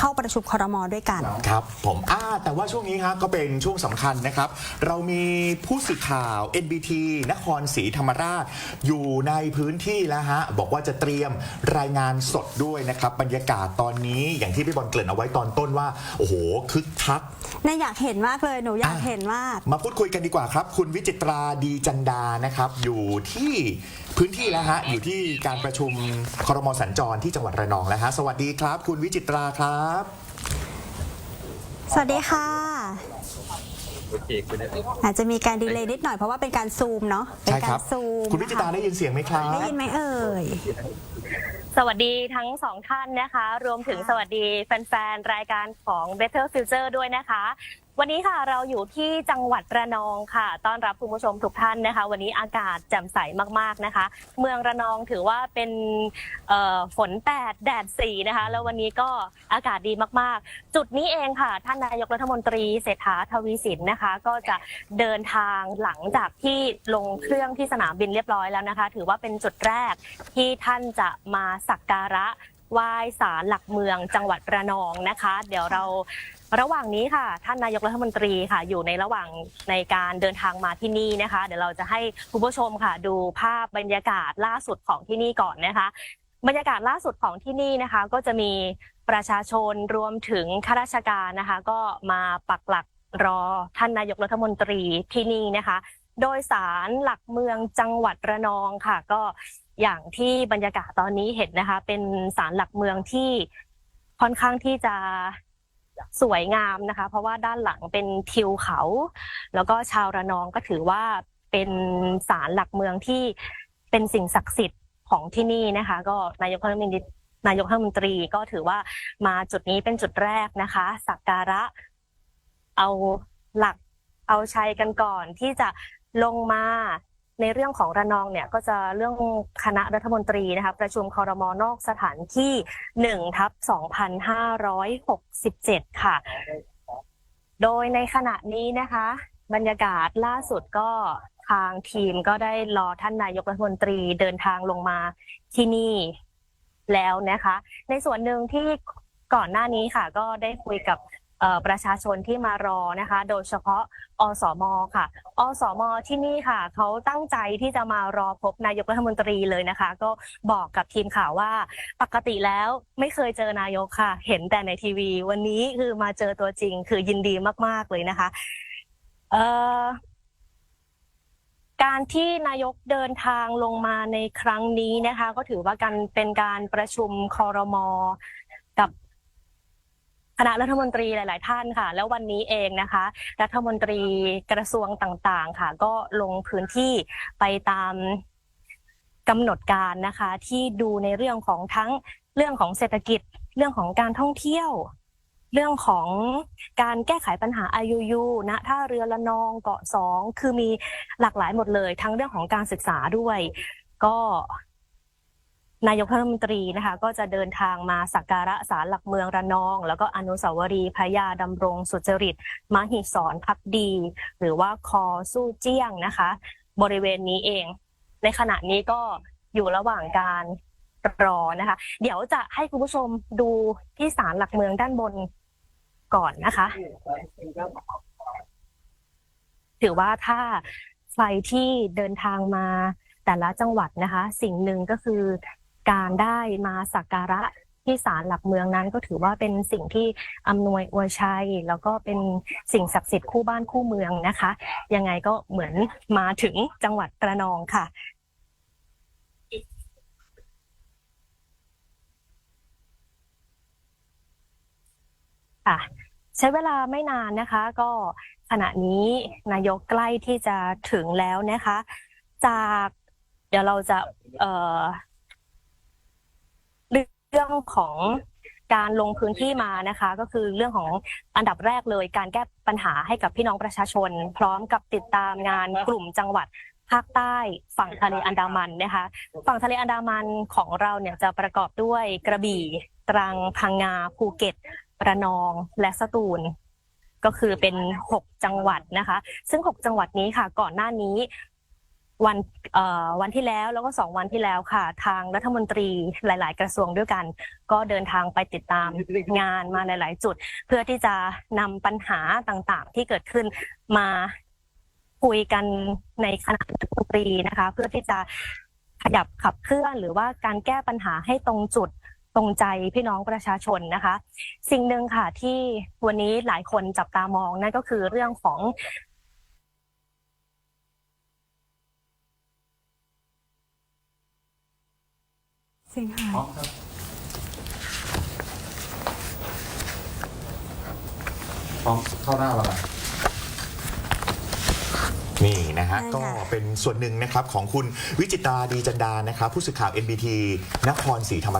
เข้าประชุมครมด้วยกัน ครับผมอ่าแต่ว่าช่วงนี้ครับก็เป็นช่วงสำคัญนะครับ เรามีผู้สื่อข่าว NBT นครศรีธรรมราช อยู่ในพื้นที่แล้วฮะ บอกว่าจะเตรียมรายงานสดด้วยนะครับ บรรยากาศตอนนี้อย่างที่พี่บอลเกริ่นเอาไว้ตอนต้นว่า โอ้โห คึกคักในอยากเห็นมากเลยหนูอยากอะเห็นมาก มาพูดคุยกันดีกว่าครับ คุณวิจิตราดีจันดานะครับ อยู่ที่พื้นที่แล้วฮะ อยู่ที่การประชุมครมสัญจรที่จังหวัดระนองแล้วฮะ สวัสดีครับ คุณวิจิตราครับสวัสดีค่ะ โอเคคุณได้อาจจะมีการดีเลย์นิดหน่อยเพราะว่าเป็นการซูมเนาะเป็นใช่กาครัรบซูมคุณวิจิตราได้ยินเสียงไหมครับ ได้ยินไหมเอ่ย สวัสดีทั้งสองท่านนะคะ รวมถึงสวัสดีแฟนๆ รายการของ Better Future ด้วยนะคะ วันนี้ค่ะเราอยู่ที่จังหวัดระนองค่ะ ต้อนรับคุณผู้ชมทุกท่านนะคะ วันนี้อากาศแจ่มใสมากๆนะคะ เมืองระนองถือว่าเป็นฝนแปดแดดสี่นะคะ แล้ววันนี้ก็อากาศดีมากๆ จุดนี้เองค่ะ ท่านนายกรัฐมนตรีเศรษฐาทวีสินนะคะ ก็จะเดินทางหลังจากที่ลงเครื่องที่สนามบินเรียบร้อยแล้วนะคะ ถือว่าเป็นจุดแรกที่ท่านจะมาสักการะ ไหว้ศาลหลักเมืองจังหวัดระนองนะคะ เดี๋ยวเราระหว่างนี้ค่ะ ท่านนายกรัฐมนตรีค่ะ อยู่ในระหว่างในการเดินทางมาที่นี่นะคะ เดี๋ยวเราจะให้คุณผู้ชมค่ะ ดูภาพบรรยากาศล่าสุดของที่นี่ก่อนนะคะ บรรยากาศล่าสุดของที่นี่นะคะ ก็จะมีประชาชนรวมถึงข้าราชการนะคะ ก็มาปักหลักรอท่านนายกรัฐมนตรีที่นี่นะคะ โดยสารหลักเมืองจังหวัดระนองค่ะ ก็ อย่างที่บรรยากาศตอนนี้เห็นนะคะ เป็นสารหลักเมืองที่ค่อนข้างที่จะสวยงามนะคะ เพราะว่าด้านหลังเป็นทิวเขา แล้วก็ชาวระนองก็ถือว่าเป็นสารหลักเมืองที่เป็นสิ่งศักดิ์สิทธิ์ของที่นี่นะคะ ก็นายกรัฐมนตรีนายกรัฐมนตรีก็ถือว่ามาจุดนี้เป็นจุดแรกนะคะสักการะ เอาหลักเอาชัยกันก่อนที่จะลงมา ในเรื่องของระนองเนี่ยก็จะเรื่องคณะรัฐมนตรีนะคะประชุมคอรมอนอกสถานที่1ทับ2567 ค่ะ โดยในขณะนี้นะคะ บรรยากาศล่าสุดก็ทางทีมก็ได้รอท่านนายกรัฐมนตรีเดินทางลงมาที่นี่แล้วนะคะ ในส่วนหนึ่งที่ก่อนหน้านี้ค่ะ ก็ได้คุยกับ ประชาชนที่มารอนะคะ โดยเฉพาะอสมค่ะ อสมที่นี่ค่ะ เขาตั้งใจที่จะมารอพบนายกรัฐมนตรีเลยนะคะ ก็บอกกับทีมข่าวว่าปกติแล้วไม่เคยเจอนายกค่ะ เห็นแต่ในทีวี วันนี้คือมาเจอตัวจริง คือยินดีมาก ๆเลยนะคะเอ่อการที่นายกเดินทางลงมาในครั้งนี้นะคะ ก็ถือว่าการเป็นการประชุมคอรมอกับ คณะรัฐมนตรีหลาย ๆ ท่านค่ะ แล้ววันนี้เองนะคะ รัฐมนตรีกระทรวงต่าง ๆ ค่ะ ก็ลงพื้นที่ไปตามกำหนดการนะคะ ที่ดูในเรื่องของทั้งเรื่องของเศรษฐกิจ เรื่องของการท่องเที่ยว เรื่องของการแก้ไขปัญหา IUU ณท่าเรือละนองเกาะสองคือมีหลากหลายหมดเลย ทั้งเรื่องของการศึกษาด้วย ก็ นายกรัฐมนตรีนะคะก็จะเดินทางมาสักการะศาลหลักเมืองระนอง แล้วก็อนุสาวรีย์พระยาดำรงสุจริตมหิศรพักดี หรือว่าคอสู้เจี้ยงนะคะ บริเวณนี้เอง ในขณะนี้ก็อยู่ระหว่างการรอนะคะ เดี๋ยวจะให้คุณผู้ชมดูที่ศาลหลักเมืองด้านบนก่อนนะคะ ถือว่าถ้าใครที่เดินทางมาแต่ละจังหวัดนะคะ สิ่งหนึ่งก็คือ การได้มาสักการะที่ศาลหลักเมืองนั้นก็ถือว่าเป็นสิ่งที่อำนวยอวยชัย แล้วก็เป็นสิ่งศักดิ์สิทธิ์คู่บ้านคู่เมืองนะคะ ยังไงก็เหมือนมาถึงจังหวัดระนองค่ะค่ะใช้เวลาไม่นานนะคะ ก็ขณะนี้นายกใกล้ที่จะถึงแล้วนะคะ จากเดี๋ยวเราจะเอ่อ ของการลงพื้นที่มานะคะ ก็คือเรื่องของอันดับแรกเลย การแก้ปัญหาให้กับพี่น้องประชาชน พร้อมกับติดตามงานกลุ่มจังหวัดภาคใต้ฝั่งทะเลอันดามันนะคะ ฝั่งทะเลอันดามันของเราเนี่ยจะประกอบด้วยกระบี่ตรังพังงาภูเก็ตระนองและสตูลก็คือเป็น 6 จังหวัดนะคะ ซึ่ง 6 จังหวัดนี้ค่ะ ก่อนหน้านี้ วันวันที่แล้วแล้วก็สองวันที่แล้วค่ะ ทางรัฐมนตรีหลาย ๆ กระทรวงด้วยกัน ก็เดินทางไปติดตามงานมาหลาย ๆ จุด เพื่อที่จะนำปัญหาต่าง ๆ ที่เกิดขึ้นมาคุยกันในคณะรัฐมนตรีนะคะ เพื่อที่จะขยับขับเคลื่อนหรือว่าการแก้ปัญหาให้ตรงจุดตรงใจพี่น้องประชาชนนะคะ สิ่งหนึ่งค่ะที่วันนี้หลายคนจับตามองนั่นก็คือเรื่องของ เสียงหายพร้อมครับพร้อมเข้าหน้าแล้วนี่นะฮะใช่ก็ค่ะเป็นส่วนหนึ่งนะครับของคุณวิจิตราดีจันดานะครับ ผู้สื่อข่าว NBT นครศรีธรรม